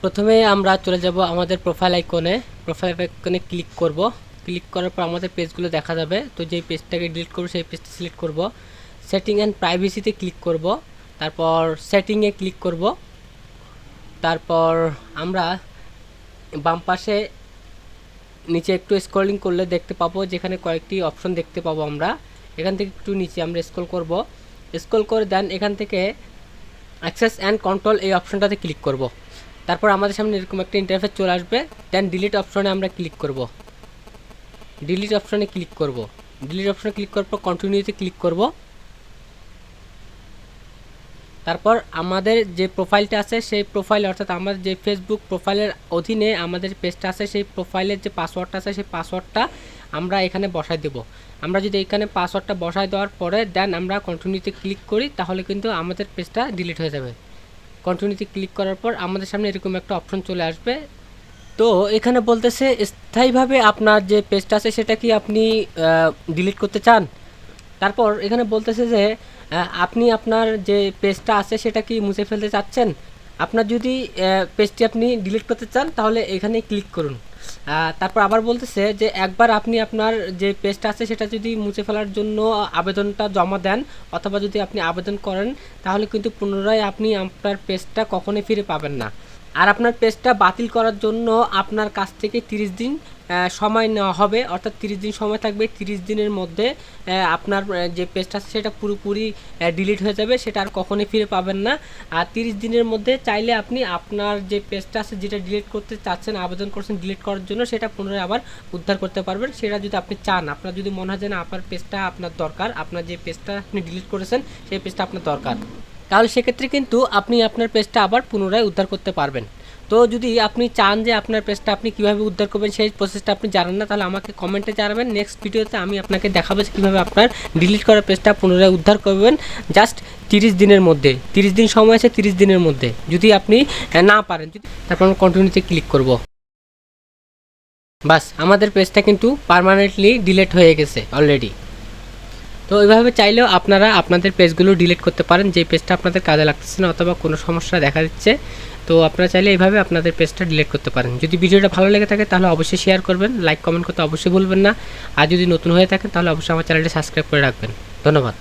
প্রথমে আমরা চলে যাব আমাদের প্রোফাইল আইকনে প্রোফাইল আইকনে ক্লিক করব। ক্লিক করার পর আমাদের পেজগুলো দেখা যাবে। তো যেই পেজটাকে ডিলিট করব, সেই পেজটা সিলেক্ট করব। সেটিং অ্যান্ড প্রাইভেসিতে ক্লিক করব। তারপর সেটিংয়ে ক্লিক করব। তারপর আমরা বাম পাশে নিচে একটু স্ক্রলিং করলে দেখতে পাবো, যেখানে কয়েকটি অপশন দেখতে পাবো আমরা। এখান থেকে একটু নিচে আমরা স্ক্রল করব। স্ক্রল করে দেন এখান থেকে অ্যাক্সেস অ্যান্ড কন্ট্রোল এই অপশনটাতে ক্লিক করব। তারপর আমাদের সামনে এরকম একটা ইন্টারফেস চলে আসবে দেন ডিলিট অপশনে আমরা ক্লিক করব। ডিলিট অপশনে ক্লিক করব। ডিলিট অপশনে ক্লিক করার পর কন্টিনিউতে ক্লিক করব। তারপর আমাদের যে প্রোফাইলটা আছে, সেই প্রোফাইল অর্থাৎ আমাদের যে ফেসবুক প্রোফাইলের অধীনে আমাদের পেজটা আছে, সেই প্রোফাইলের যে পাসওয়ার্ডটা আছে, সেই পাসওয়ার্ডটা আমরা এখানে বসাই দেব। আমরা যদি এখানে পাসওয়ার্ডটা বসাই দেওয়ার পরে দেন আমরা কন্টিনিউতে ক্লিক করি, তাহলে কিন্তু আমাদের পেজটা ডিলিট হয়ে যাবে। কন্টিনিউতে ক্লিক করার পর আমাদের সামনে এরকম একটা অপশন চলে আসবে। তো এখানে বলতেছে, স্থায়ীভাবে আপনার যে পেজটা আছে, সেটা কি আপনি ডিলিট করতে চান? তারপর এখানে বলতেছে যে আপনি আপনার যে পেজটা আছে, সেটা কি মুছে ফেলতে চাচ্ছেন? আপনার যদি পেজটি আপনি ডিলিট করতে চান, তাহলে এখানে ক্লিক করুন। তারপর আবার বলতেছে যে একবার আপনি আপনার যে পেজটা আছে সেটা যদি মুছে ফেলার জন্য আবেদনটা জমা দেন অথবা যদি আপনি আবেদন করেন, তাহলে কিন্তু পুনরায় আপনি আপনার পেজটা কখনোই ফিরে পাবেন না। আর আপনার পেজটা বাতিল করার জন্য আপনার কাছ থেকে তিরিশ দিন সময় নেওয়া হবে, অর্থাৎ তিরিশ দিন সময় থাকবে, তিরিশ দিনের মধ্যে আপনার যে পেজটা আছে সেটা পুরোপুরি ডিলিট হয়ে যাবে, সেটা আর কখনোই ফিরে পাবেন না। আর তিরিশ দিনের মধ্যে চাইলে আপনি আপনার যে পেজটা আছে যেটা ডিলিট করতে চাচ্ছেন, আবেদন করছেন ডিলিট করার জন্য, সেটা পুনরায় আবার উদ্ধার করতে পারবেন। সেটা যদি আপনি চান, আপনার যদি মনে হয় যে না, আপনার পেজটা আপনার দরকার, আপনার যে পেজটা আপনি ডিলিট করেছেন, সেই পেজটা আপনার দরকার। তাহলে সেক্ষেত্রে কিন্তু আপনি আপনার পেজটা আবার পুনরায় উদ্ধার করতে পারবেন। তো যদি আপনি চান যে আপনার পেজটা আপনি কীভাবে উদ্ধার করবেন, সেই প্রসেসটা আপনি জানেন না, তাহলে আমাকে কমেন্টে জানাবেন। নেক্সট ভিডিওতে আমি আপনাকে দেখাবো যে কীভাবে আপনার ডিলিট করা পেজটা পুনরায় উদ্ধার করবেন জাস্ট তিরিশ দিনের মধ্যে। তিরিশ দিন সময় আছে তিরিশ দিনের মধ্যে, যদি আপনি না পারেন। যদি, তারপর আমরা কন্টিনিউতে ক্লিক করব। বাস, আমাদের পেজটা কিন্তু পার্মানেন্টলি ডিলেট হয়ে গেছে অলরেডি তো এইভাবে চাইলেও আপনারা আপনাদের পেজগুলো ডিলিট করতে পারেন, যে পেজটা আপনাদের কাজে লাগতেছে না অথবা কোনো সমস্যা দেখা দিচ্ছে, তো আপনারা চাইলে এইভাবে আপনাদের পেজটা ডিলিট করতে পারেন। যদি ভিডিওটা ভালো লেগে থাকে তাহলে অবশ্যই শেয়ার করবেন লাইক কমেন্ট করতে অবশ্যই ভুলবেন না। আর যদি নতুন হয়ে থাকেন তাহলে অবশ্যই আমার চ্যানেলটি সাবস্ক্রাইব করে রাখবেন। ধন্যবাদ।